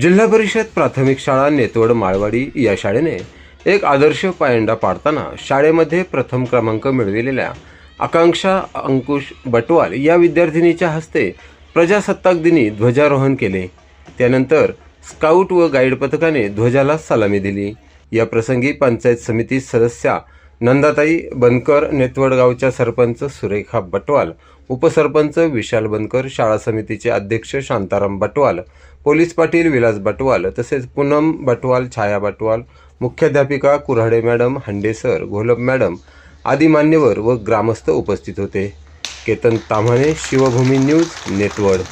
जिल्हा परिषद प्राथमिक शाळा नेतवड माळवाडी या शाळेने एक आदर्श पायंडा पाडताना शाळेमध्ये प्रथम क्रमांक मिळविलेल्या आकांक्षा अंकुश बटवाल या विद्यार्थिनीच्या हस्ते प्रजासत्ताक दिनी ध्वजारोहण केले. त्यानंतर स्काउट व गाईड पथकाने ध्वजाला सलामी दिली. या प्रसंगी पंचायत समिती सदस्या नंदाताई बनकर नेतवड गावच्या सरपंच सुरेखा बटवाल उपसरपंच विशाल बनकर शाळा समितीचे अध्यक्ष शांताराम बटवाल पोलीस पाटील विलास बटवाल तसेच पूनम बटवाल छाया बटवाल मुख्याध्यापिका Kurhade madam Hande sir Gholap madam आदी मान्यवर व ग्रामस्थ उपस्थित होते. Ketan Tamhane Shivbhumi news network